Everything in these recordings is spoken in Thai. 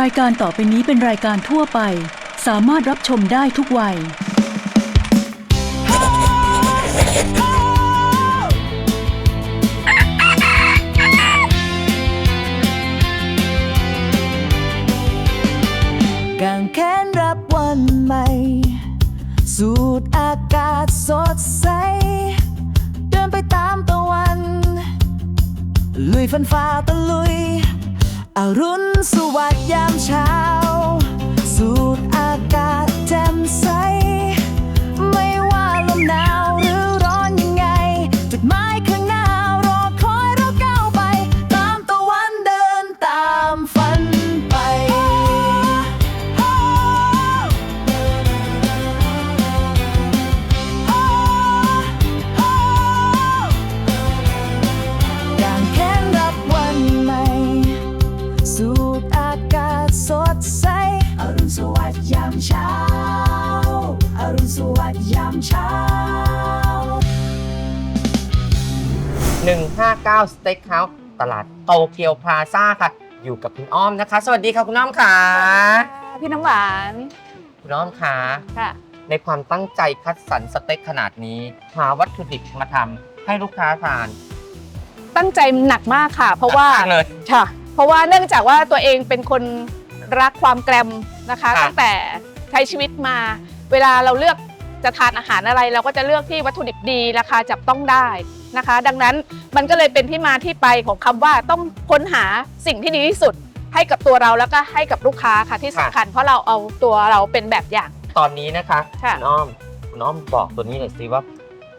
รายการต่อไปนี้เป็นรายการทั่วไป สามารถรับชมได้ทุกวัย กางแขนรับวันใหม่ สูดอากาศสดใส เดินไปตามตะวัน ลุยฟันฝ่าตะลุย อรุณสวัสดิ์ยามเช้า สูดอากาศแจ่มใส ไม่ว่าลมหนาว 159สเต็กเฮาส์ตลาดโตเกียวพลาซ่าค่ะ อยู่กับคุณอ้อมนะคะ สวัสดีค่ะคุณอ้อมค่ะ พี่น้ำหวานคุณอ้อมค่ะ ค่ะ ในความตั้งใจคัดสรรสเต็กขนาดนี้ หาวัตถุดิบมาทำให้ลูกค้าทาน ตั้งใจหนักมากค่ะ เพราะว่าหนักมกเลยค่ะ เพราะว่าเนื่องจากว่าตัวเองเป็นคนรักความแกรมนะคะ ค่ะ ตั้งแต่ใช้ชีวิตมา เวลาเราเลือกจะทานอาหารอะไร เราก็จะเลือกที่วัตถุดิบดีราคาจับต้องได้ นะคะ ดังนั้นมันก็เลยเป็นที่มาที่ไปของคำว่าต้องค้นหาสิ่งที่ดีที่สุด ให้กับตัวเราแล้วก็ให้กับลูกค้าค่ะที่สำคัญเพราะเราเอาตัวเราเป็นแบบอย่าง ตอนนี้นะคะค่ะณอ้อมคุณอ้อมบอกตัวนี้หน่อยสิว่า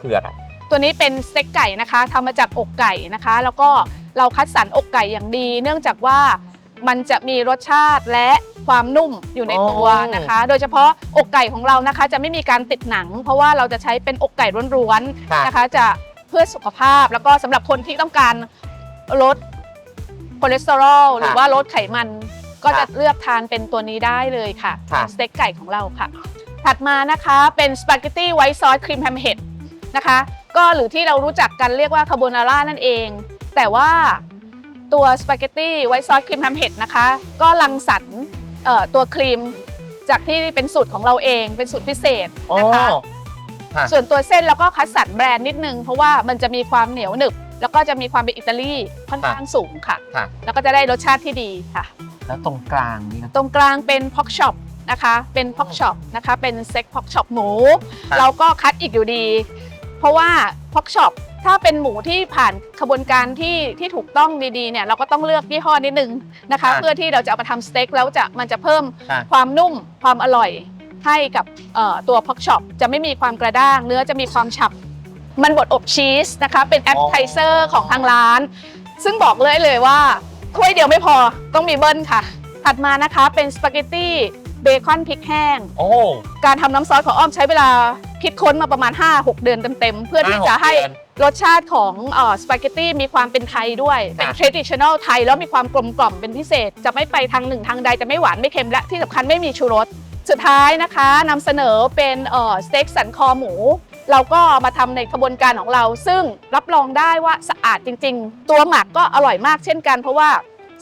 คืออะไรตัวนี้เป็นสเต็กไก่นะคะทำมาจากอกไก่นะคะ แล้วก็เราคัดสรรอกไก่อย่างดี เนื่องจากว่ามันจะมีรสชาติและความนุ่มอยู่ในตัวอ๋อนะคะ โดยเฉพาะอกไก่ของเรานะคะ จะไม่มีการติดหนัง เพราะว่าเราจะใช้เป็นอกไก่ร้วนค่ะๆนะคะ จะ เพื่อสุขภาพ แล้วก็สำหรับคนที่ต้องการลดคอเลสเตอรอลหรือว่าลดไขมัน ก็จะเลือกทานเป็นตัวนี้ได้เลยค่ะค่ะสเต็กไก่ของเราค่ะ ถัดมานะคะเป็นสปาเกตตี้ไวท์ซอสครีมแฮมเห็ดนะคะ ก็หรือที่เรารู้จักกันเรียกว่าคาโบนาร่านั่นเอง แต่ว่าตัวสปาเกตตี้ไวท์ซอสครีมแฮมเห็ดนะคะ ก็รังสรรค์เอ่อตัวครีมจากที่เป็นสูตรของเราเองเป็นสูตรพิเศษโอ้นะคะค่ะ ส่วนตัวเส้นเราก็คัดสรรแบรนด์นิดนึง เพราะว่ามันจะมีความเหนียวหนึบ แล้วก็จะมีความเป็นอิตาลีค่อนข้างสูงค่ะ ค่ะ แล้วก็จะได้รสชาติที่ดีค่ะ แล้วตรงกลางนี่นะตรงกลางเป็นพ็อกช็อปนะคะ เป็นพ็อกช็อปนะคะ เป็นเซ็กพ็อกช็อปหมู ครับ เราก็คัดอีกอยู่ดี เพราะว่าพ็อกช็อปถ้าเป็นหมูที่ผ่านขบวนการที่ที่ถูกต้องดีๆเนี่ยเราก็ต้องเลือกยี่ห้อนิดนึงนะคะ เพื่อที่เราจะเอามาทำสเต็กแล้วจะมันจะเพิ่มค่ะ ความนุ่มความอร่อย ให้กับเอ่อตัวพ็อกช็อปจะไม่มีความกระด้าง เนื้อจะมีความฉ่ำมันบดอบชีสนะคะเป็นแอปไทเซอร์ของทางร้าน ซึ่งบอกเลยเลยว่าถ้วยเดียวไม่พอต้องมีเบิ้ลค่ะ ถัดมานะคะเป็นสปาเกตตี้เบคอนพริกแห้งโอ้การทำน้ำซอสของอ้อมใช้เวลาคิดค้นมาประมาณ 5-6 เดือนเต็มๆ เพื่อที่จะห้าหกให้เดือนรสชาติของเอ่อสปาเกตตี้มีความเป็นไทยด้วย เป็นค่ะ traditional ไทยแล้วมีความกลมกล่อมเป็นพิเศษ จะไม่ไปทางหนึ่งทางใดจะไม่หวานไม่เค็มและที่สำคัญไม่มีชูรส สุดท้ายนะคะนำเสนอเป็นเอ่อสเต็กสันคอหมู เราก็มาทำในกระบวนการของเรา ซึ่งรับรองได้ว่าสะอาดจริง ๆ ตัวหมักก็อร่อยมากเช่นกัน เพราะว่า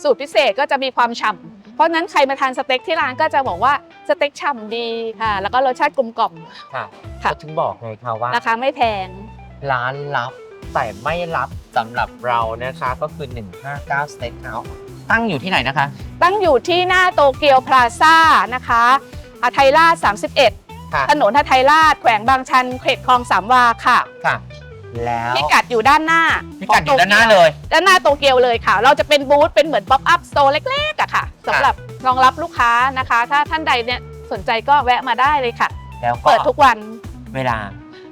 สูตรพิเศษก็จะมีความฉ่ำเพราะฉะนั้นใครมาทานสเต็กที่ร้านก็จะบอกว่าสเต็กฉ่ำดีค่ะ แล้วก็รสชาติกลมกล่อมค่ะค่ะก็ถึงบอกไงค่ะว่าราคาไม่แพงร้านลับแต่ไม่ลับสำหรับเรานะคะก็คือ 159 Steak House ตั้งอยู่ที่ไหนนะคะ ตั้งอยู่ที่หน้าโตเกียวพลาซ่านะคะ อาไทยราช31ค่ะถนนหาไทยราช แขวงบางชันเขตคลองสามวาค่ะ ค่ะ แล้วพิกัดอยู่ด้านหน้าพิกัดอยู่ด้านหน้าเลย ด้านหน้าโตเกียวเลยค่ะ เราจะเป็นบูธเป็นเหมือนป๊อปอัพสโตร์เล็กๆอะค่ะสำหรับรองรับลูกค้านะคะ ถ้าท่านใดเนี่ยสนใจก็แวะมาได้เลยค่ะ แล้วก็เปิดทุกวัน เวลา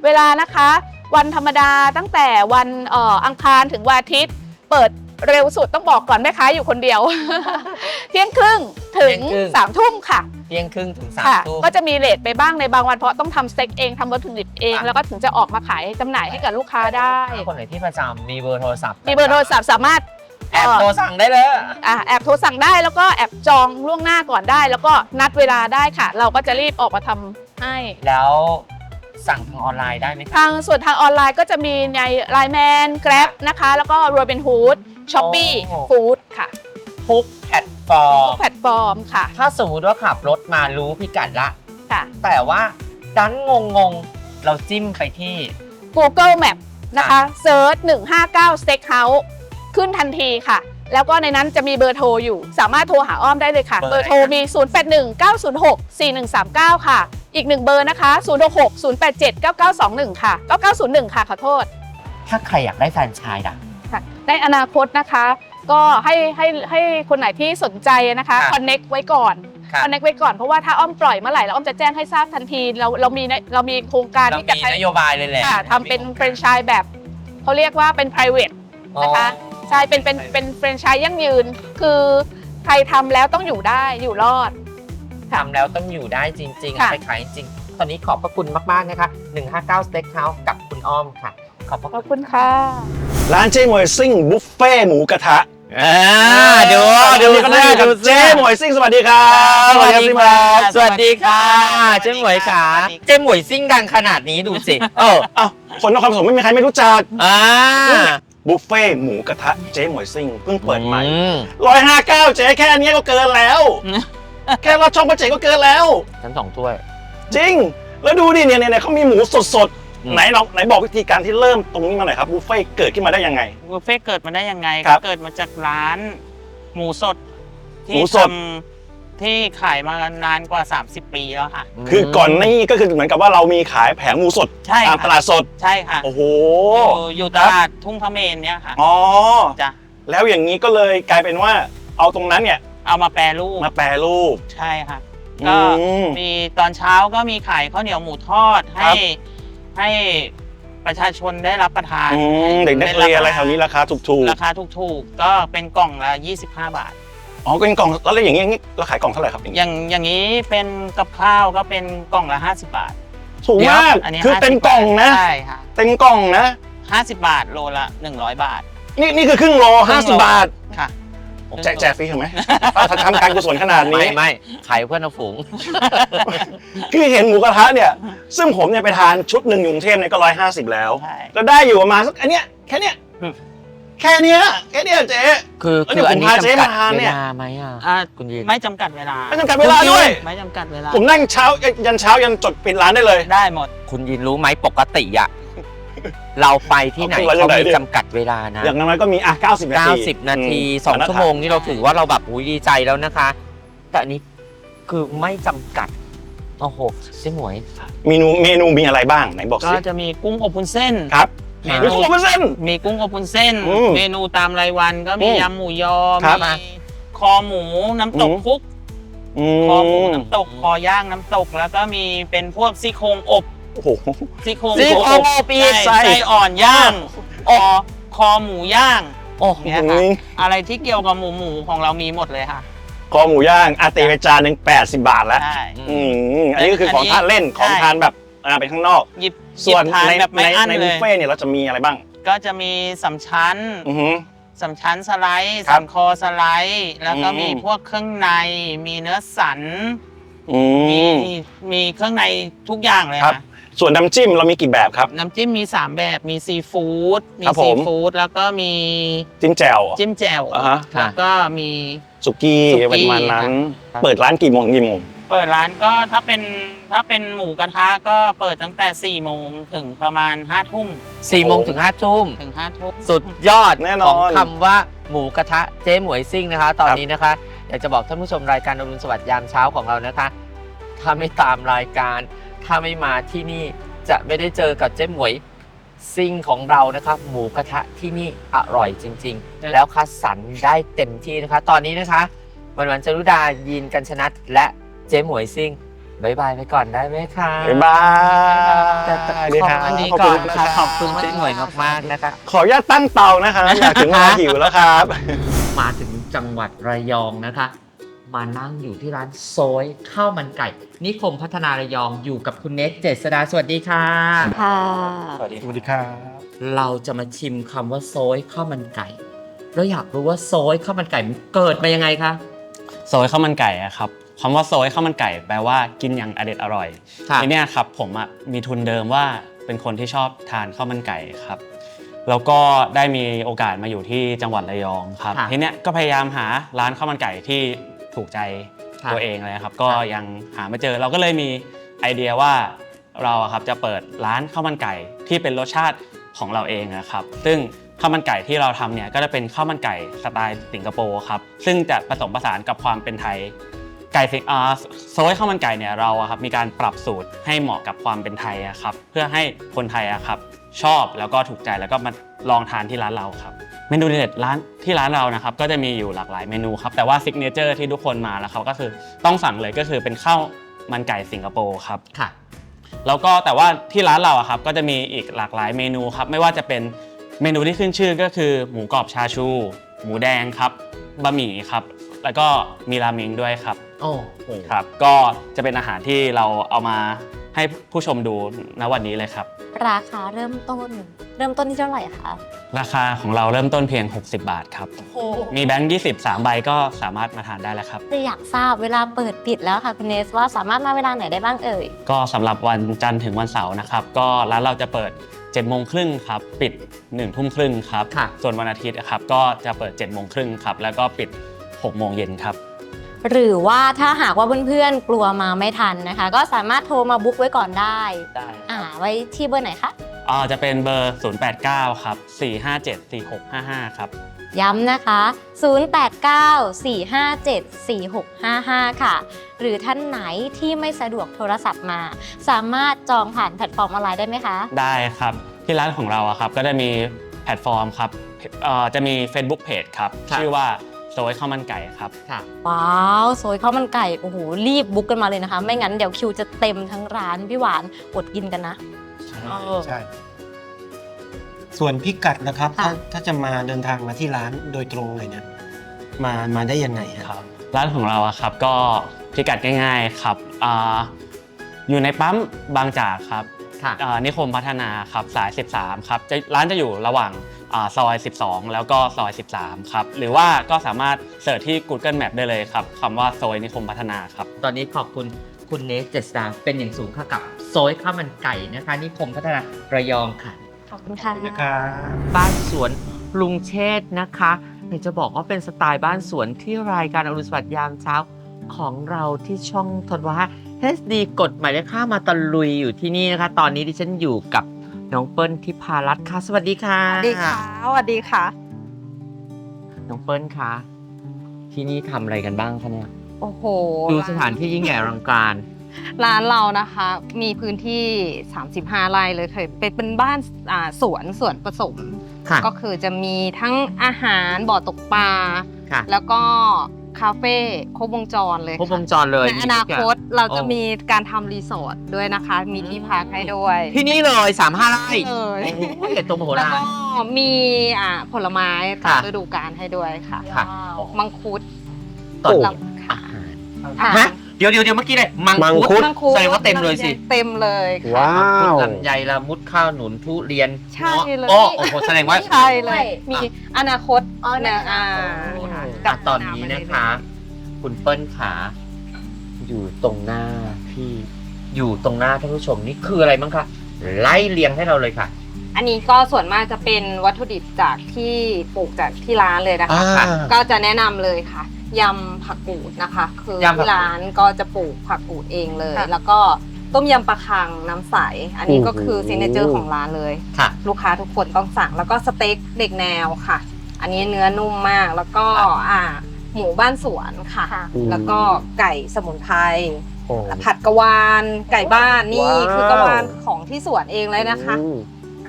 เวลานะคะ วันธรรมดาตั้งแต่วันเอ่ออังคารถึงวันอาทิตย์ เปิด เร็วสุดต้องบอกก่อนแม่ค้าอยู่คนเดียว เที่ยงครึ่งถึงเที่ยงครึ่ง สามทุ่มค่ะ เที่ยงครึ่งถึงสามค่ะทุ่ม ก็จะมีเลทไปบ้างในบางวันเพราะต้องทำสเต็กเองทำวัตถุดิบเอง ค่ะ แล้วก็ถึงจะออกมาขายจำหน่ายให้กับลูกค้าได้คนไหนที่ประจำมีเบอร์โทรศัพท์มีเบอร์โทรศัพท์สามารถแอบโทรสั่งได้เลย อ่าแอบโทรสั่งได้แล้วก็แอบจองล่วงหน้าก่อนได้ แล้วก็นัดเวลาได้ค่ะ เราก็จะรีบออกมาทำให้ แล้วสั่งทางออนไลน์ได้ไหมคะทางส่วนทางออนไลน์ก็จะมีใน Line Man Grab นะคะ แล้วก็ Robin Hood Shopee โอ้ Food ค่ะทุกแพลตฟฟอร์มแพลตฟอร์มค่ะถ้าสมมุติว่าขับรถมารู้พิกัดละ ค่ะ แต่ว่าดันงงงๆ เราจิ้มไปที่ Google Map นะคะเซิร์ช159 Steakhouse ขึ้นทันทีค่ะ แล้วก็ในนั้นจะมีเบอร์โทรอยู่ สามารถโทรหาอ้อมได้เลยค่ะ เบเบออร์ร์อะไร โทรมี 081 906 4139 ค่ะ อีกหนึ่งเบอร์นะคะ 066 087 9921 ค่ะ 9901 ค่ะ ขอโทษ ถ้าใครอยากได้แฟรนไชส์ล่ะค่ะ ในอนาคตนะคะ ก็ให้ให้ให้คนไหนที่สนใจนะคะค่ะคอนเน็กไว้ก่อนค่ะคอนเน็กไว้ก่อนเพราะว่าถ้าอ้อมปล่อยเมื่อไหร่แล้วอ้อมจะแจ้งให้ทราบทันทีเราเรามีเรามีโครงการเราที่จะมีให้นโยบายเลยแหละค่ะทำเป็นแฟรนไชส์แบบเขาเรียกว่าเป็น private นะคะใช่เป็นเป็นเป็นแฟรนไชส์ยั่งยืน คือใครทำแล้วต้องอยู่ได้อยู่รอดทำแล้วต้องอยู่ได้จริงๆค่ะขายๆจริง ตอนนี้ขอบพระคุณมาก ๆ นะคะ 159 Steakhouse กับคุณอ้อมค่ะ ขอบพระขคุอณบคุณค่ะ ร้านเจ๊หมวยซิ่งบุฟเฟ่หมูกระทะอ่าดูดูก็ได้กับเจ๊หมวยซิ่งสวัสดีครับสวัสดีซิ่งคครัรับสวัสดีค่ะเจ๊หมวยขาเจ๊หมวยซิ่งดังขนาดนี้ดูสิเอออ้าวคนนครปฐมไม่มีใครไม่รู้จักอ่าบุฟเฟ่หมูกระทะเจ๊หมวยซิ่งเพิ่งเปิดใหม่อืมร้อยห้าเก้าเจ๊แค่อันเนี้ยก็เกินแล้ว แค่รอดช่องประเจ๊ก็เกินแล้วทั้งสองถ้วย จริง แล้วดูดิเนี่ยเนี่ยเนี่ยเขามีหมูสดอืๆม ไหนลองไหนบอกวิธีการที่เริ่มตรงนี้มาหน่อยครับบุฟเฟ่เกิดขึ้นมาได้ยังไง บุฟเฟ่ต์เกิดมาได้ยังไงครับก็เกิดมาจากร้าน หมูสดหมูที่สดทำที่ขายมานานกว่า 30 ปีแล้วค่ะ คือก่อนหนี้ก็คือเหมือนกับว่าเรามีขายแผงหมูสดใช่ตามค่ะตลาดสด ใช่ค่ะโอ้โหอยู่อยู่ตลาดทุ่งพระเมนเนี่ยค่ะอ๋อจ้ะแล้วอย่างนี้ก็เลยกลายเป็นว่าเอาตรงนั้นเนี่ยเอามาแปรรูปมาแปรรูปใช่ค่ะอืก็มมีตอนเช้าก็มีขายข้าวเหนียวหมูทอด ครัให้บ ให้ประชาชนได้รับประทานอืมเด็กนักเรียนอะไรแถวนี้ราคาถูกราคาถูกๆ ก็เป็นกล่องละ 25 บาท ๆอ๋อเป็นกล่องแล้วอย่างนี้อย่างนี้เราขายกล่องเท่าไหร่ครับอย่างอนี้ย่างอย่างนี้เป็นกับข้าวก็เป็นกล่องละ 50 บาทถูกมากอันนี้คือ50เต็มกล่องนะ ใช่ค่ะเต็มกล่องนะ 50 บาทโลละ 100 บาทนี่นี่คือครึ่งโลห้าสิบบาท ค่ะ แจกแจกฟรีถูกไหมถ้าทำการกุศลขนาดนี้ไม่ไม่ขายเพื่อนเอาฝูงคือเห็นหมูกระทะเนี่ย ซึ่งผมเนี่ยไปทานชุดหนึ่งอยู่กรุงเทพเนี่ยก็ร้อยห้าสิบแล้วใช่ก็ได้อยู่ประมาณสักอันเนี้ยแค่เนี้ยอืมแค่เนี้ยแค่เนี้ยเจ๊คือเอ้ยคืออันนี้เดี๋ยวผมพาเจ๊จำกัดมาทานเวเนี่ยลาไหมอะอ่าคุณยินไม่จำกัดเวลาไม่จำกัดเวลาด้วยไม่จำกัดเวลาผมนั่งเช้ายันเช้ายันจดปิดร้านได้เลยได้หมด คุณยินรู้ไหมปกติอะ เราไปที่ไหนเอาคุณเขามาจากไหนมีเนี่ยจำกัดเวลานะ อย่างนั้นก็มีอะ90 นาที90 นาทีอืม2ชั่วโมงนี่เราถือว่าเราแบบอุ้ยดีใจแล้วนะคะ แต่อันนี้คือไม่จำกัด โอ้โหเจ๊หมวย เมนูเมนูมีอะไรบ้างไหนบอกก็สิจะมีกุ้งอบวุ้นเส้น ครับเมมีนูกุ้งอบวุ้นเส้น มีกุ้งอบวุ้นเส้น อืมเมนูตามรายวันก็มีอืมยำหมูยอครับมีคอหมูน้ำตกอืมคุกอืคอหมูมน้ำตก คอย่างน้ำตก แล้วก็มีเป็นพวกซี่โครงอบ โอ้โห ซี่โครงซี่โครงอบอีกใช่ไส้อ่อนย่างคอคอหมูย่างโอ้โหเนี่ยค่ะอะไรที่เกี่ยวกับหมูหมูของเรามีหมดเลยค่ะ คอหมูย่างอาตีไปจานหนึ่ง80บาทแล้วใช่ อืมอันนี้ก็คือของทานเล่นของใช่ทานแบบอ่าเป็นข้างนอก หยิบส่วนหยิบทานในแบบไม่ในอั้นในเลบุฟย เฟ่ต์เนี่ยเราจะมีอะไรบ้าง ก็จะมีสำชั้นอือหือ สำชั้นสไลด์ครับสันคอสไลด์ แล้วก็อืม มีพวกเครื่องใน มีเนื้อสัน อืมีม มีเครื่องในทุกอย่างเลยครับ ค่ะ ส่วนน้ำจิ้มเรามีกี่แบบครับ น้ำจิ้มมี 3 แบบมีซีฟู้ดมีครับผมซีฟู้ดแล้วก็มีจิ้มแจ่ว จิ้มแจ่วอ่าฮะ แล้วก็มี สุกี้สุกี้เป็นประมาณนั้น ครับ เปิดร้านกี่โมงถึงกี่โมงเปิดร้านก็ถ้าเป็นถ้าเป็นหมูกระทะก็เปิดตั้งแต่4โมงถึงประมาณ5ทุ่ม4โมงถึง5ทุ่มถึง5ทุ่มสุดยอดแน่นอนของคำว่าหมูกระทะเจ๊หมวยซิ่งนะคะ ตอนนี้นะคะ อยากจะบอกท่านผู้ชมรายการอรุณสวัสดิ์ยามเช้าของเรานะคะ ถ้าไม่ตามรายการ ถ้าไม่มาที่นี่จะไม่ได้เจอกับเจ๊หมวยซิ่งของเรานะคะหมูกระทะที่นี่อร่อยจริง ๆ แล้วคัดสรรได้เต็มที่นะคะ ตอนนี้นะคะ วันวันจรุดายีนกัญชนัทและเจ๊หมวยซิ่งบายบายไปก่อนได้ไหมคะบ๊ายบายแต่แต่ดีขคอรับบอันนี้ขอบก่อคุนณค่ะนะขอบคุณเจ๊หมวยมากๆนะคะขออนุญาตตั้งเตานะคะอยากถึงเวลาหิวแล้วครับ มาถึงจังหวัดระยองนะคะ มานั่งอยู่ที่ร้านโซยข้าวมันไก่ นิคมพัฒนาระยองอยู่กับคุณเนทเจษดาสวัสดีค่ะ ค่ะสวัสดีครับเราจะมาชิมคำว่าโซยข้าวมันไก่เราอยากรู้ว่าโซยข้าวมันไก่มันเกิดมายังไงคะ โซยข้าวมันไก่อะครับคำว่าโซยข้าวมันไก่แปลว่ากินอย่างอเด็ดอร่อยค่ะ ทีเนี้ยครับผมอะมีทุนเดิมว่าเป็นคนที่ชอบทานข้าวมันไก่ครับ แล้วก็ได้มีโอกาสมาอยู่ที่จังหวัดระยองครับ ค่ะ ทีเนี้ยก็พยายามหาร้านข้าวมันไก่ที่ ถูกใจค่ะตัวเองเลยครับ ก็ค่ะยังหาไม่เจอเราก็เลยมีไอเดียว่าเราอะครับจะเปิดร้านข้าวมันไก่ที่เป็นรสชาติของเราเองนะครับ ซึ่งข้าวมันไก่ที่เราทำเนี่ยก็จะเป็นข้าวมันไก่สไตล์สิงคโปร์ครับซึ่งจะผสมผสานกับความเป็นไทยไก่สิงอ่าโซยข้าวมันไก่เนี่ยเราอะครับมีการปรับสูตรให้เหมาะกับความเป็นไทยอะครับเพื่อให้คนไทยอะครับชอบแล้วก็ถูกใจแล้วก็มาลองทานที่ร้านเราครับเมนูเด็ดร้านที่ร้านเรานะครับก็จะมีอยู่หลากหลายเมนูครับแต่ว่าซิกเนเจอร์ที่ทุกคนมาแล้วเขาก็คือต้องสั่งเลยก็คือเป็นข้าวมันไก่สิงคโปร์ครับค่ะ แล้วก็แต่ว่าที่ร้านเราอะครับก็จะมีอีกหลากหลายเมนูครับไม่ว่าจะเป็นเมนูที่ขึ้นชื่อก็คือหมูกรอบชาชู หมูแดงครับบะหมี่ครับแล้วก็มีราเมงด้วยครับโอ้โหครับ ก็จะเป็นอาหารที่เราเอามา ให้ผู้ชมดูณวันนี้เลยครับ ราคาเริ่มต้น เริ่มต้นที่เท่าไหร่คะราคาของเราเริ่มต้นเพียง 60 บาทครับ โอ้มีแบงค์20 3ใบก็สามารถมาทานได้แล้วครับ จะอยากทราบเวลาเปิดปิดแล้วค่ะคุณเนสว่าสามารถมาเวลาไหนได้บ้างเอ่ย ก็สำหรับวันจันทร์ถึงวันเสาร์นะครับ ก็ร้านเราจะเปิด7โมงครึ่งครับ ปิด1ทุ่มครึ่งครับ ค่ะ ส่วนวันอาทิตย์นะครับก็จะเปิด7โมงครึ่งครับ แล้วก็ปิด6โมงเย็นครับ หรือว่าถ้าหากว่าเพื่อนๆกลัวมาไม่ทันนะคะ ก็สามารถโทรมาบุ๊กไว้ก่อนได้ได้อ่าไว้ที่เบอร์ไหนคะอ่าจะเป็นเบอร์ 089 ครับ 457 4655 ครับ ย้ำนะคะ 0894574655 ค่ะ หรือท่านไหนที่ไม่สะดวกโทรศัพท์มา สามารถจองผ่านแพลตฟอร์มออนไลน์ได้ไหมคะ ได้ครับ ที่ร้านของเราอะครับก็จะมีแพลตฟอร์มครับเอ่อจะมี Facebook Page ครับ ครับ ชื่อว่า โซยข้าวมันไก่ครับค่ะ ว้าวโซยข้าวมันไก่โอ้โหรีบบุ๊กกันมาเลยนะคะ ไม่งั้นเดี๋ยวคิวจะเต็มทั้งร้านพี่หวานอดกินกันนะ เออ ใช่ ส่วนพิกัดนะครับ ค่ะ ถ้าถ้าจะมาเดินทางมาที่ร้านโดยตรงเลยเนี่ยมามาได้ยังไงครับร้านของเราอะครับก็พิกัดง่ายๆครับอาอยู่ในปั๊มบางจากครับค่ะ อ่านิคมพัฒนาครับสาย 13 ครับจะร้านจะอยู่ระหว่างอา ซอย 12 แล้วก็ซอย 13 ครับ หรือว่าก็สามารถเสิร์ชที่ Google Map ได้เลยครับคำว่าซอยนิคมพัฒนาครับ ตอนนี้ขอบคุณคุณเนสเจษดาเป็นอย่างสูงค่ะกับโซยข้าวมันไก่นะคะนิคมพัฒนาระยองค่ะ ขอบคุณค่ะ นะครับบ้านสวนลุงเชษฐ์นะคะอยากจะบอกว่าเป็นสไตล์บ้านสวนที่รายการอรุณสวัสดิ์ยามเช้าของเราที่ช่องทนว่า HD กฎหมายเลขห้ามาตะลุยอยู่ที่นี่นะคะ ตอนนี้ดิฉันอยู่กับ น้องเปิ้ลทิพารัตน์ค่ะ สวัสดีค่ะสวัสดีค่ะสวัสดีค่ะ น้องเปิ้ลคะที่นี่ทำอะไรกันบ้างคะเนี่ยโอ้โหดูสถานที่ยิ่งใหญ่อลังการร้านเรานะคะ มีพื้นที่ 35ไร่เลยเคยเป็นเป็นบ้านอ่าสวนสวนผสมค่ะก็คือจะมีทั้งอาหารบ่อตกปลาค่ะแล้วก็ คาเฟ่ครบวงจรเลยครบวงค่ะจรเลยในอนาคตเราจะโอ้มีการทำรีสอร์ทด้วยนะคะ มีที่พักให้ด้วย ที่นี่เลยสามห้าไร่เลยโอ้โหใหญ่โตมโหแล้วฬารก็มีอ่าผลไม้ตามค่ะฤดูกาลให้ด้วยค่ะค่ะมังคุดตอนเรานี้ค่ะอาหารค่ะฮะเดี๋ยวเดี๋ยวเดี๋ยวเมื่อกี้เลยมังมังคุคุดดแสดงว่าเต็มเลยสิ เต็มเลยค่ะว้ามังคุดวลำไยละมุดข้าวหนุนทุเรียนใช่เลยโอ้โอ้โหแสดงว่าใช่เลย มีอนาคตอ๋อนะ อนาคตอ่าค่ะอะตอนนี้นะคะ คุณเปิ้ลขาอยู่ตรงหน้าพี่อยู่ตรงหน้าท่านผู้ชมนี่คืออะไรบ้างคะไล่เรียงให้เราเลยค่ะ อันนี้ก็ส่วนมากจะเป็นวัตถุดิบจากที่ปลูกจากที่ร้านเลยนะคะ อ่าก็จะแนะนำเลยค่ะยำผักกูดนะคะ คือยำผักกูดที่ร้านก็จะปลูกผักกูดเองเลย ค่ะ แล้วก็ต้มยำปลาคังน้ำใส อันนี้ก็คือโอ้โห ซิงเกิลเจอร์ของร้านเลย ค่ะ ลูกค้าทุกคนต้องสั่งแล้วก็สเต็กเด็กแนวค่ะ อันนี้เนื้อนุ่มมากแล้วก็อ่าหมูบ้านสวนค่ะ ค่ะ แล้วก็ไก่สมุนไพรโอ้ผัดกะวานไก่บ้านนี่ว้าวคือกะวานของที่สวนเองเลยนะคะ อืม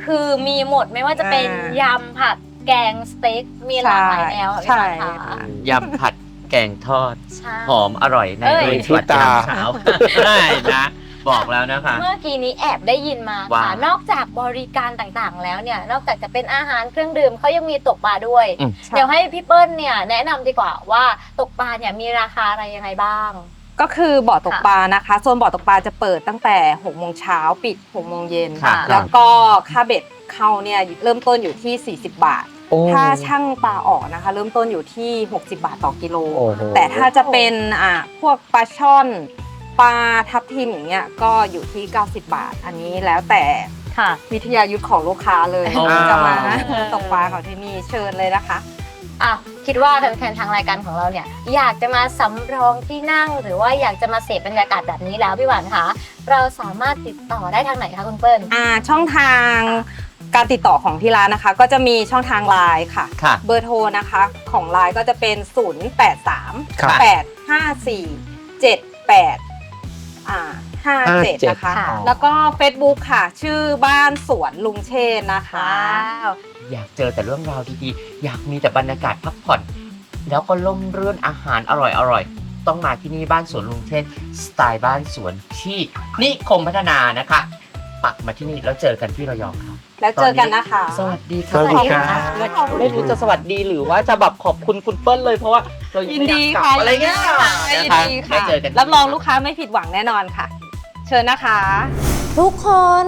คือมีหมดไม่ว่าจะเป็นอ่ายำผัดแกงสเต็กมีหลากหลายแนวใช่ไหมคะค่ะ ยำผัดแกงทอด ใช่ หอมอร่อยในเอ้ยโดยสวัสดิ์ยามเช้าใช่นะ บอกแล้วนะคะ เมื่อกี้นี้แอบได้ยินมาว่าค่ะนอกจากบริการต่างๆ แล้วเนี่ย นอกจากจะเป็นอาหารเครื่องดื่มเขายังมีตกปลาด้วย อืมเดี๋ยวให้พี่เปิ้ลเนี่ยแนะนำดีกว่าว่าตกปลาเนี่ยมีราคาอะไรยังไงบ้าง ก็คือบ่อตกค่ะปลานะคะโซนบ่อตกปลาจะเปิดตั้งแต่6โมงเช้าปิด6โมงเย็นค่ะ แล้วก็ค่าเบ็ดเข้าเนี่ยเริ่มต้นอยู่ที่ 40 บาท โอ้ถ้าช่างปลาออกนะคะ เริ่มต้นอยู่ที่ 60 บาทต่อกิโล โอ้โห แต่ถ้าจะเป็นอ่าพวกปลาช่อน ปลาทับทิมอย่างเงี้ยก็อยู่ที่ 90 บาท อันนี้แล้วแต่ค่ะ วิทยายุทธของลูกค้าเลยอ๋อ จะมาตกปลาของที่นี่เชิญเลยนะคะ อะคิดว่าแฟนๆทางรายการของเราเนี่ยอยากจะมาสำรองที่นั่ง หรือว่าอยากจะมาเสพบรรยากาศแบบนี้แล้วพี่หวานคะเราสามารถติดต่อได้ทางไหนคะคุณเปิ้ล อ่าช่องทางการติดต่อของที่ร้านนะคะ ก็จะมีช่องทางไลน์ค่ะ ค่ะ เบอร์โทรนะคะของไลน์ก็จะเป็น 0 8 3 ครับ 8 5 4 7 8 อ่า57นะคะค่ะแล้วก็ Facebook ค่ะ ชื่อบ้านสวนลุงเชนนะคะ ว้าวอยากเจอแต่เรื่องราวดีๆ อยากมีแต่บรรยากาศพักผ่อน แล้วก็ล่มเรื่อนอาหารอร่อยๆ ต้องมาที่นี่บ้านสวนลุงเช่นสไตล์บ้านสวนที่นิคมพัฒนานะคะ ปักมาที่นี่แล้วเจอกันที่ระยองครับ แล้วเจอกันนะคะ สวัสดีคสรับวัสดีครับไม่รู้จะสวัสดีหรือว่าจะแบบขอบคุณคุณเปิ้ลเลยเพราะว่าเรายิยินดีค่ะอะไรเงี้ยยินนะคะดีได้ค่ะเจอกันรับรองลูกค้าไม่ผิดหวังแน่นอนค่ะ เชิญนะคะ ทุกคน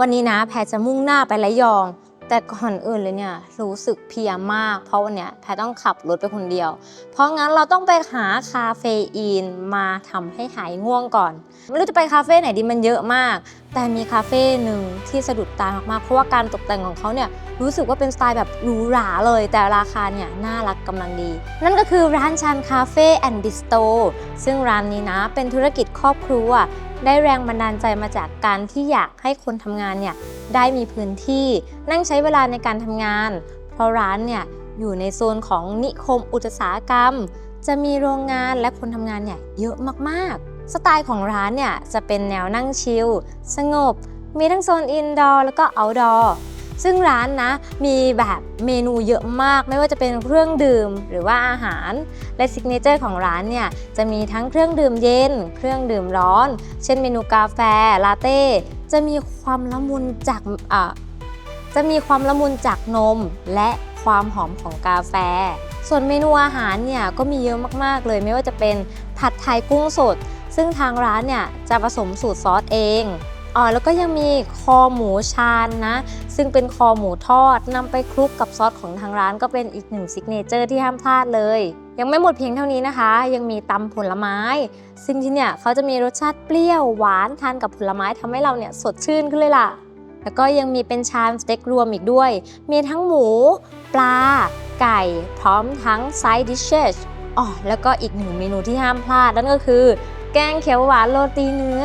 วันนี้นะแพรจะมุ่งหน้าไประยอง แต่ก่อนอื่นเลยเนี่ยรู้สึกเพียมาก เพราะวันเนี้ยแพต้องขับรถไปคนเดียว เพราะงั้นเราต้องไปหาคาเฟอีนมาทำให้หายง่วงก่อน ไม่รู้จะไปคาเฟ่ไหนดีมันเยอะมาก แต่มีคาเฟ่หนึ่งที่สะดุดตามากๆ เพราะว่าการตกแต่งของเขาเนี่ยรู้สึกว่าเป็นสไตล์แบบหรูหราเลย แต่ราคาเนี่ยน่ารักกำลังดี นั่นก็คือร้านชันคาเฟ่แอนด์บิสโตซึ่งร้านนี้นะเป็นธุรกิจครอบครัว ได้แรงบันดาลใจมาจากการที่อยากให้คนทำงานเนี่ยได้มีพื้นที่นั่งใช้เวลาในการทำงาน เพราะร้านเนี่ยอยู่ในโซนของนิคมอุตสาหกรรม จะมีโรงงานและคนทำงานเนี่ยเยอะมากๆ สไตล์ของร้านเนี่ยจะเป็นแนวนั่งชิลสงบ มีทั้งโซนอินดอร์แล้วก็เอาท์ดอร์ ซึ่งร้านนะมีแบบเมนูเยอะมาก ไม่ว่าจะเป็นเครื่องดื่มหรือว่าอาหาร และซิกเนเจอร์ของร้านเนี่ยจะมีทั้งเครื่องดื่มเย็น เครื่องดื่มร้อน เช่นเมนูกาแฟ ลาเต้ จะมีความละมุนจากอ่าจะมีความละมุนจากนมและความหอมของกาแฟ ส่วนเมนูอาหารเนี่ยก็มีเยอะมากๆเลย ไม่ว่าจะเป็นผัดไทยกุ้งสด ซึ่งทางร้านเนี่ยจะผสมสูตรซอสเอง อ๋อแล้วก็ยังมีคอหมูชานนะ ซึ่งเป็นคอหมูทอดนำไปคลุกกับซอสของทางร้านก็เป็นอีกหนึ่งซิกเนเจอร์ที่ห้ามพลาดเลย ยังไม่หมดเพียงเท่านี้นะคะ ยังมีตำผลไม้ ซึ่งที่เนี่ยเขาจะมีรสชาติเปรี้ยวหวานทานกับผลไม้ทำให้เราเนี่ยสดชื่นขึ้นเลยล่ะ แล้วก็ยังมีเป็นชามสเต็กรวมอีกด้วย มีทั้งหมู ปลา ไก่ พร้อมทั้งไซด์ดิชเชสอ๋อแล้วก็อีกหนึ่งเมนูที่ห้ามพลาดนั่นก็คือ แกงเขียวหวานโรตีเนื้อ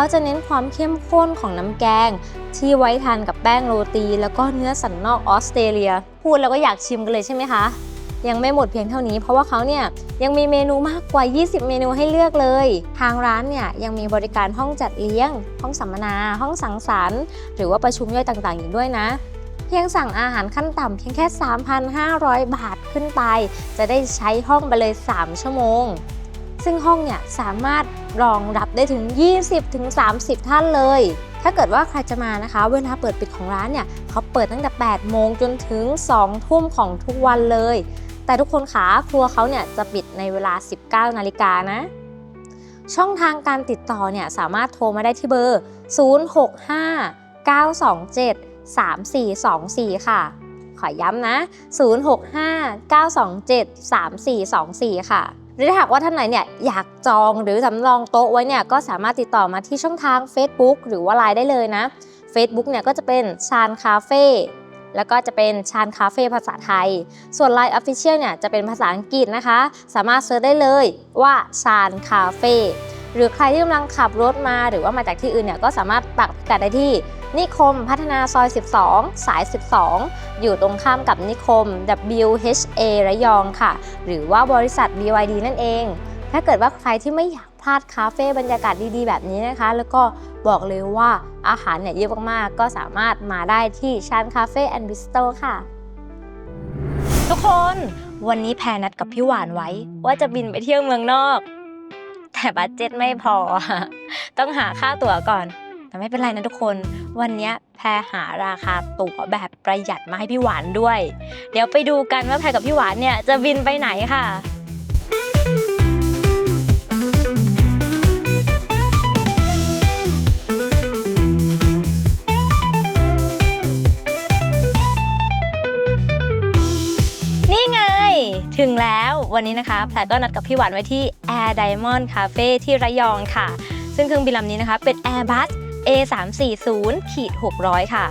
เขาจะเน้นความเข้มข้นของน้ำแกง ที่ไว้ทานกับแป้งโรตี แล้วก็เนื้อสันนอกออสเตรเลีย พูดแล้วก็อยากชิมกันเลยใช่ไหมคะ ยังไม่หมดเพียงเท่านี้ เพราะว่าเขาเนี่ยยังมีเมนูมากกว่า 20 เมนูให้เลือกเลย ทางร้านเนี่ยยังมีบริการห้องจัดเลี้ยง ห้องสัมมนา ห้องสังสรรค์ หรือว่าประชุมย่อยต่างๆอีกด้วยนะเพียงสั่งอาหารขั้นต่ำเพียงแค่ 3,500 บาทขึ้นไป จะได้ใช้ห้องไปเลย 3 ชั่วโมง ซึ่งห้องเนี่ยสามารถรองรับได้ถึง 20-30 ท่านเลย ถ้าเกิดว่าใครจะมานะคะ เวลาเปิดปิดของร้านเนี่ยเขาเปิดตั้งแต่ 8 โมงจนถึง 2 ทุ่มของทุกวันเลย แต่ทุกคนขาครัวเขาเนี่ยจะปิดในเวลา 19 นาฬิกานะช่องทางการติดต่อเนี่ยสามารถโทรมาได้ที่เบอร์ 065 927 3424 ค่ะ ขอย้ำนะ 065 927 3424 ค่ะ หรือหากว่าท่านไหนเนี่ยอยากจองหรือสำรองโต๊ะไว้เนี่ยก็สามารถติดต่อมาที่ช่องทาง Facebook หรือว่า Line ได้เลยนะ Facebook เนี่ยก็จะเป็นชานคาเฟ่แล้วก็จะเป็นชานคาเฟ่ภาษาไทย ส่วน Line Official เนี่ยจะเป็นภาษาอังกฤษนะคะ สามารถเซิร์ชได้เลยว่าชานคาเฟ่หรือใครที่กำลังขับรถมาหรือว่ามาจากที่อื่นเนี่ยก็สามารถปักพิกัดได้ที่ นิคมพัฒนาซอย 12 สาย 12 อยู่ตรงข้ามกับนิคม WHA ระยองค่ะ หรือว่าบริษัท BYD นั่นเอง ถ้าเกิดว่าใครที่ไม่อยากพลาดคาเฟ่บรรยากาศดีๆ แบบนี้นะคะ แล้วก็บอกเลยว่าอาหารเนี่ยเยอะมากๆ ก็สามารถมาได้ที่ชานคาเฟ่แอนด์บิสโตค่ะ ทุกคนวันนี้แพรนัดกับพี่หวานไว้ ว่าจะบินไปเที่ยวเมืองนอก แต่บัตเจ็ตไม่พอ ต้องหาค่าตั๋วก่อน แต่ไม่เป็นไรนะทุกคน วันนี้แพรหาราคาตั๋วแบบประหยัดมาให้พี่หวานด้วย เดี๋ยวไปดูกันว่าแพรกับพี่หวานเนี่ยจะบินไปไหนค่ะนี่ไงถึงแล้ววันนี้นะคะแพรก็นัดกับพี่หวานไว้ที่ Air Diamond Cafe ที่ระยองค่ะ ซึ่งเครื่องบินลำนี้นะคะเป็น Airbus A340 ขีด600 ค่ะ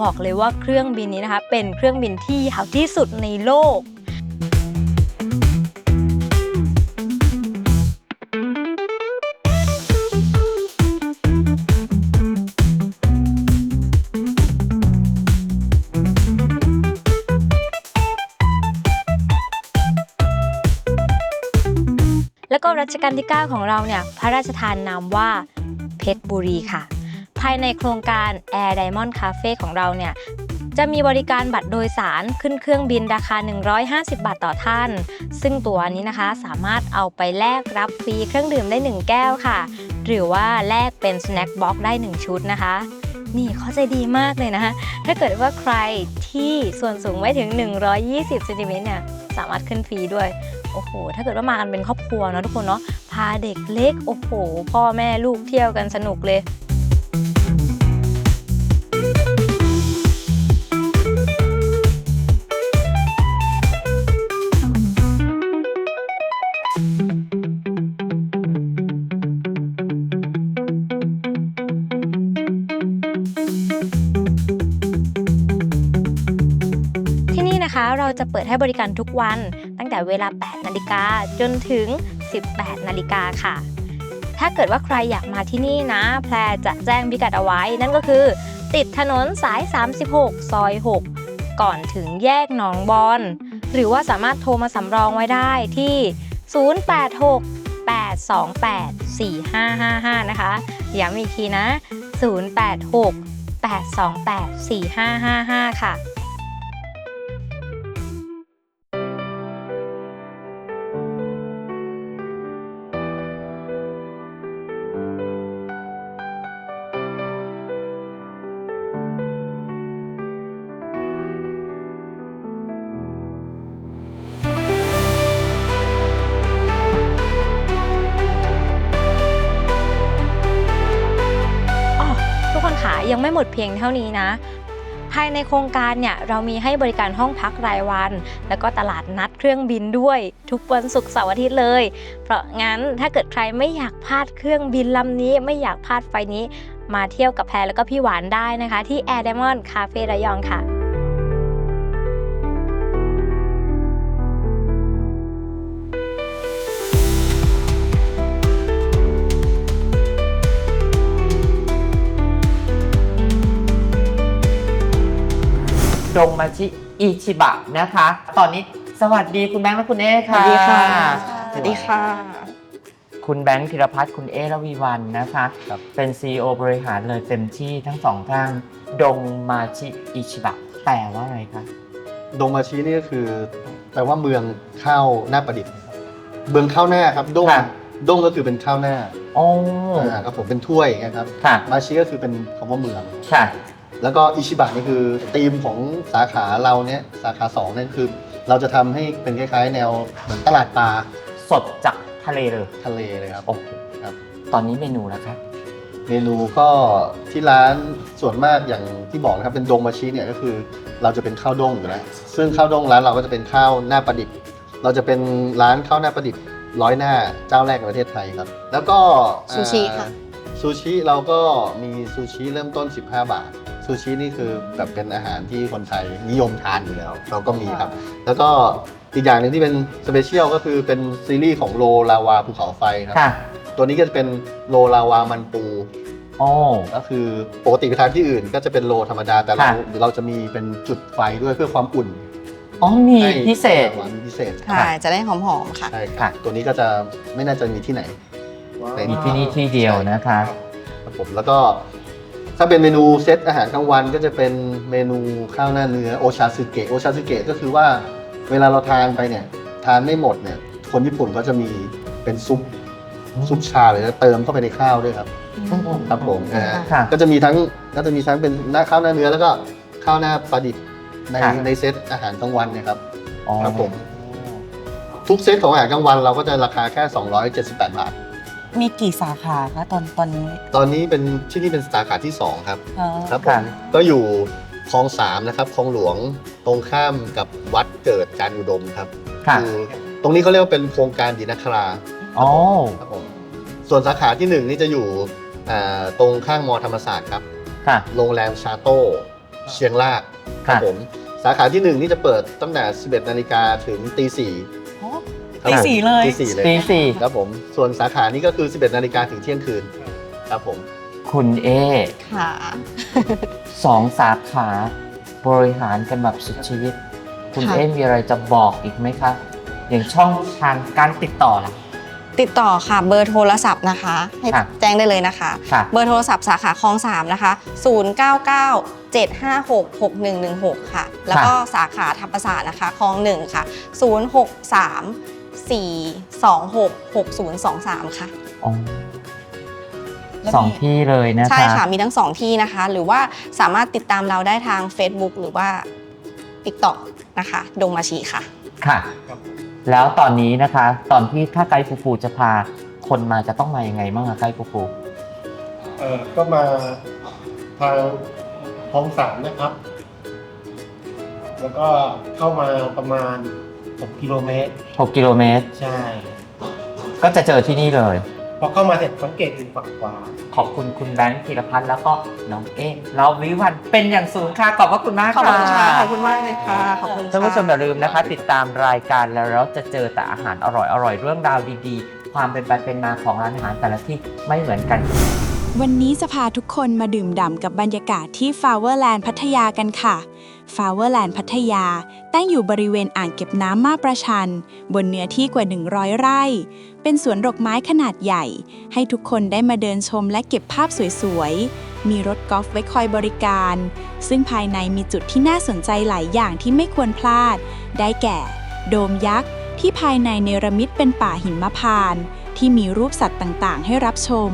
บอกเลยว่าเครื่องบินนี้นะคะ เป็นเครื่องบินที่ยาวที่สุดในโลกแล้วก็รัชกาลที่ 9 ของเราเนี่ย พระราชทานนามว่าเพชรบุรีค่ะ ภายในโครงการ Air Diamond Cafe ของเราเนี่ยจะมีบริการบัตรโดยสารขึ้นเครื่องบินราคา 150 บาทต่อท่าน ซึ่งตัวนี้นะคะสามารถเอาไปแลกรับฟรีเครื่องดื่มได้ 1 แก้วค่ะ หรือว่าแลกเป็นสแน็คบ็อกได้ 1 ชุดนะคะ นี่เขาใจดีมากเลยนะคะ ถ้าเกิดว่าใครที่ส่วนสูงไม่ถึง 120เซนติเมตรเนี่ยสามารถขึ้นฟรีด้วย โอ้โห ถ้าเกิดว่ามากันเป็นครอบครัวเนาะทุกคนเนาะ พาเด็กเล็ก โอ้โห พ่อแม่ลูกเที่ยวกันสนุกเลย จะเปิดให้บริการทุกวัน ตั้งแต่เวลา 8 นาฬิกาจนถึง 18 นาฬิกาค่ะ ถ้าเกิดว่าใครอยากมาที่นี่นะ แพรจะแจ้งพิกัดเอาไว้ นั่นก็คือ ติดถนนสาย 36 ซอย 6 ก่อนถึงแยกหนองบอน หรือว่าสามารถโทรมาสำรองไว้ได้ที่ 086 828 4555 นะคะ ย้ำอีกทีนะ 086 828 4555 ค่ะ ดเพียงเท่านี้นะ ภายในโครงการเนี่ยเรามีให้บริการห้องพักรายวัน แล้วก็ตลาดนัดเครื่องบินด้วย ทุกวันศุกร์เสาร์อาทิตย์เลย เพราะงั้นถ้าเกิดใครไม่อยากพลาดเครื่องบินลำนี้ ไม่อยากพลาดไฟนี้ มาเที่ยวกับแพรแล้วก็พี่หวานได้นะคะ ที่ Air Diamond Cafe ระยองค่ะ ดงมาชิอิชิบะนะคะ ตอนนี้สวัสดีคุณแบงค์และคุณเอค่ะ สวัสดีค่ะ สวัสดีค่ะ คุณแบงค์ธีรพัฒน์คุณเอระวีวันนะคะ เป็น CEO บริหารเลยเต็มที่ทั้งสองท่านดงมาชิอิชิบะแปลว่าอะไรคะดงมาชีนี่ก็คือแปลว่าเมืองข้าวหน้าประดิษฐ์ครับเมืองข้าวหน้าครับด้งค่ะด้งก็คือเป็นข้าวหน้าโอ้อ่าครับผมเป็นถ้วยอย่างเงี้ยครับค่ะมาชีก็คือเป็นคำว่าเมืองค่ะ แล้วก็อิชิบะนี่คือธีมของสาขาเราเนี่ยสาขาสองเนี่ยคือ เราจะทำให้เป็นคล้ายๆ แนวเหมือนตลาดปลาสดจากทะเลเลย ทะเลเลยครับ โอ้โหครับ ตอนนี้เมนูแล้วครับ เมนูก็ที่ร้านส่วนมากอย่างที่บอกนะครับเป็นดงมาชีเนี่ยก็คือเราจะเป็นข้าวด้งอยู่แล้วซึ่งข้าวด้งร้านเราก็จะเป็นข้าวหน้าประดิษฐ์ เราจะเป็นร้านข้าวหน้าประดิษฐ์ร้อยหน้าเจ้าแรกในประเทศไทยครับ แล้วก็ซูชิค่ะอ่าซูชิเราก็มีซูชิเริ่มต้น 15 บาท ซูชินี่คือแบบเป็นอาหารที่คนไทยนิยมทานอยู่แล้ว เราก็มีครับ แล้วก็อีกอย่างหนึ่งที่เป็นสเปเชียลก็คือเป็นซีรีส์ของโลลาวาภูเขาไฟครับ ค่ะตัวนี้ก็จะเป็นโลลาวามันปูโอ้ก็คือปกติไปทานที่อื่นก็จะเป็นโลธรรมดาแต่เราค่ะ เราจะมีเป็นจุดไฟด้วยเพื่อความอุ่นอ๋อมีให้พิเศษหวานพิเศษค่ะ จะได้หอมๆค่ะ ใช่คค่ะรับตัวนี้ก็จะไม่น่าจะมีที่ไหนในมีที่นี่ที่เดียวนะคะ ครับผมแล้วก็ ถ้าเป็นเมนูเซตอาหารกลางวันก็จะเป็นเมนูข้าวหน้าเนื้อโอชาซึเกะโอชาซึเกะก็คือว่าเวลาเราทานไปเนี่ยทานไม่หมดเนี่ยคนญี่ปุ่นก็จะมีเป็นซุปซุปชาเลยแล้วเติมเข้าไปในข้าวด้วยครับ ครับผมอ่าค่ะ ก็จะมีทั้งก็จะมีทั้งเป็นหน้าข้าวหน้าเนื้อแล้วก็ข้าวหน้าปลาดิบในค่ะ ในเซตอาหารกลางวันเนี่ยครับอ๋อครับผม ทุกเซตของอาหารกลางวันเราก็จะราคาแค่ 278 บาท มีกี่สาขาคะตอนตอนนี้ตอนนี้เป็นที่นี่เป็นสาขาที่ 2 ครับ อ๋อครับผมก็อยู่คลองสามนะครับคลองหลวงตรงข้ามกับวัดเกิดการอุดมครับค่ะอตรงนี้เขาเรียกว่าเป็นโครงการดีนาคราอ๋อครับผมส่วนสาขาที่หนึ่งนี่จะอยู่อ่าตรงข้างมอธรรมศาสตร์ครับ ค่ะ โรงแรมชาโต้เชียงรากครับค่ะ ผมสาขาที่หนึ่งนี่จะเปิดตั้งแต่ 11 นาฬิกาถึงตีสี่ ตีสี่เลย ตีสี่เลยตีสี่ครับผมส่วนสาขานี้ก็คือ 11 นาฬิกาถึงเที่ยงคืนครับผมคุณเอค่ะ สองสาขาบริหารกันแบบสุดชีวิต คุณค่ะ เอมีอะไรจะบอกอีกไหมคะ อย่างช่องทางการติดต่อล่ะ ติดต่อค่ะเบอร์โทรศัพท์นะคะ ให้ค่ะ แจ้งได้เลยนะคะ ค่ะ เบอร์โทรศัพท์สาขาคลอง3นะคะ 099 756 6116 ค่ะ แล้วก็สาขาธรรมศาสตร์นะคะคลอง1ค่ะ 063 426 6023 ค่ะ อ๋อสองที่เลยนะคะใช่ค่ะมีทั้งสองที่นะคะ หรือว่าสามารถติดตามเราได้ทาง Facebook หรือว่า TikTok นะคะ ดงมาชีค่ะ ค่ะแล้วตอนนี้นะคะ ตอนที่ถ้าไกด์ฟูฟูจะพาคนมาจะต้องมายังไงบ้างอะไกด์ฟูฟู เออก็มาทางคลองสามนะครับ แล้วก็เข้ามาประมาณ 6กิโลเมตร 6 กิโลเมตร ใช่ ก็จะเจอที่นี่เลย พอเข้ามาเสร็จสังเกตอยู่ฝั่งขวา ขอบคุณคุณแบงค์ธีรพัฒน์แล้วก็น้องเอ๊เราวิวันเป็นอย่างสูงค่ะ ขอบพระคุณมากขอบค่ะคุณค่ะขอบคุณมากเลยค่ะ ขอบคุณท่านผู้ชมอค่ะย่าลืมนะคะ ติดตามรายการแล้วเราจะเจอแต่อาหารอร่อยๆเรื่องราวดีๆ ความเป็นไปเป็นมาของร้านอาหารแต่ละที่ไม่เหมือนกัน วันนี้จะพาทุกคนมาดื่มด่ำกับบรรยากาศที่ Flowerland พัทยากันค่ะ Flowerland พัทยา ตั้งอยู่บริเวณอ่างเก็บน้ำมาประชัน บนเนื้อที่กว่า 100 ไร่ เป็นสวนดอกไม้ขนาดใหญ่ ให้ทุกคนได้มาเดินชมและเก็บภาพสวยๆ มีรถกอล์ฟไว้คอยบริการ ซึ่งภายในมีจุดที่น่าสนใจหลายอย่างที่ไม่ควรพลาด ได้แก่ โดมยักษ์ ที่ภายในเนรมิตเป็นป่าหินมะพร้าน ที่มีรูปสัตว์ต่างๆ ให้รับชม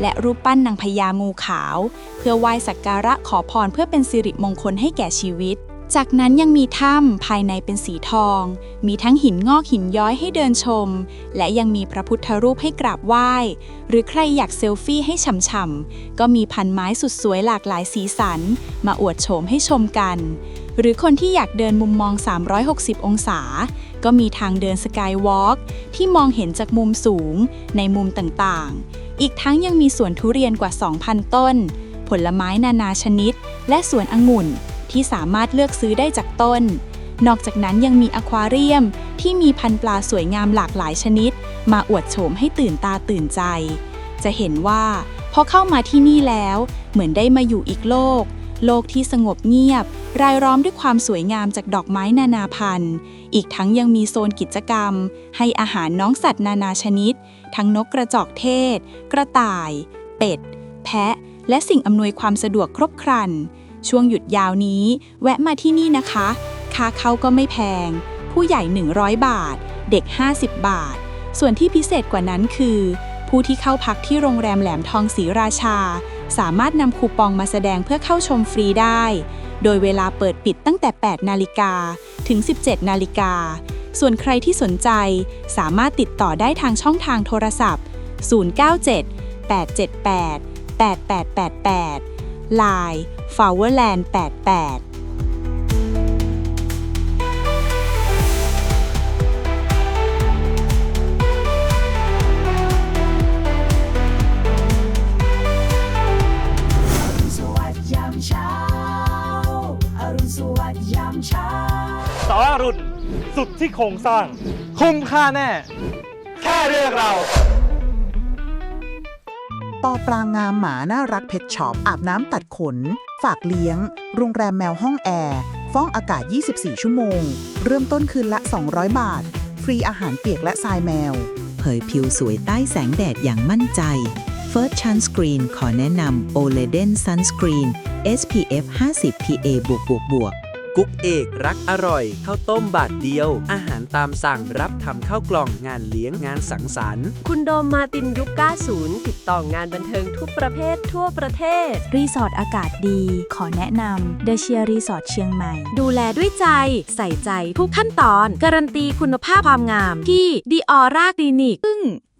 และรูปปั้นนางพญางูขาว เพื่อไหว้สักการะขอพรเพื่อเป็นสิริมงคลให้แก่ชีวิต จากนั้นยังมีถ้ำภายในเป็นสีทอง มีทั้งหินงอกหินย้อยให้เดินชม และยังมีพระพุทธรูปให้กราบไหว้ หรือใครอยากเซลฟี่ให้ฉ่ำๆก็มีพันไม้สุดสวยหลากหลายสีสัน มาอวดโฉมให้ชมกันหรือคนที่อยากเดินมุมมอง 360 องศา ก็มีทางเดินสกายวอล์กที่มองเห็นจากมุมสูงในมุมต่างๆ อีกทั้งยังมีสวนทุเรียนกว่า 2,000 ต้น ผลไม้นานาชนิด และสวนองุ่นที่สามารถเลือกซื้อได้จากต้น นอกจากนั้นยังมีอควาเรียมที่มีพันปลาสวยงามหลากหลายชนิด มาอวดโฉมให้ตื่นตาตื่นใจ จะเห็นว่าพอเข้ามาที่นี่แล้ว เหมือนได้มาอยู่อีกโลก โลกที่สงบเงียบ รายล้อมด้วยความสวยงามจากดอกไม้นานาพันธุ์ อีกทั้งยังมีโซนกิจกรรม ให้อาหารน้องสัตว์นานาชนิด ทั้งนกกระจอกเทศ กระต่าย เป็ด แพะ และสิ่งอำนวยความสะดวกครบครัน ช่วงหยุดยาวนี้ แวะมาที่นี่นะคะ ค่าเข้าก็ไม่แพง ผู้ใหญ่ 100 บาท เด็ก 50 บาท ส่วนที่พิเศษกว่านั้นคือ ผู้ที่เข้าพักที่โรงแรมแหลมทองศรีราชา สามารถนำคูปองมาแสดงเพื่อเข้าชมฟรีได้ โดยเวลาเปิดปิดตั้งแต่ 8 นาฬิกาถึง 17 นาฬิกา ส่วนใครที่สนใจสามารถติดต่อได้ทางช่องทางโทรศัพท์ 097 878 8888 Line Flowerland 88สวัสดิ์ยามเช้าอรุณสวัสดิ์ยามเช้าสอรุ่น สุดที่โครงสร้าง คุ้มค่าแน่ แค่เรื่องเรา ปอปลางามหมาน่ารักเพชช็อปอาบน้ำตัดขน ฝากเลี้ยง โรงแรมแมวห้องแอร์ ฟ้องอากาศ 24 ชั่วโมง เริ่มต้นคืนละ 200 บาท ฟรีอาหารเปียกและทรายแมว เผยผิวสวยใต้แสงแดดอย่างมั่นใจ First Sunscreen ขอแนะนำ Oleden Sunscreen SPF 50 PA บวกบวกบวก กุ๊กเอก รักอร่อย ข้าวต้มบาทเดียว อาหารตามสั่งรับทำข้าวกล่องงานเลี้ยงงานสังสรรค์ คุณโดมมาตินยุค90 ติดต่องานบันเทิงทุกประเภททั่วประเทศ รีสอร์ทอากาศดี ขอแนะนำ The เชียรีสอร์ทเชียงใหม่ ดูแลด้วยใจ ใส่ใจทุกขั้นตอน การันตีคุณภาพความงามที่ดีออร่าคลินิก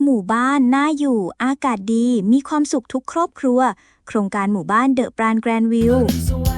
หมู่บ้านน่าอยู่ อากาศดี มีความสุขทุกครอบครัว โครงการหมู่บ้านเดอะปรานแกรนวิวสวัส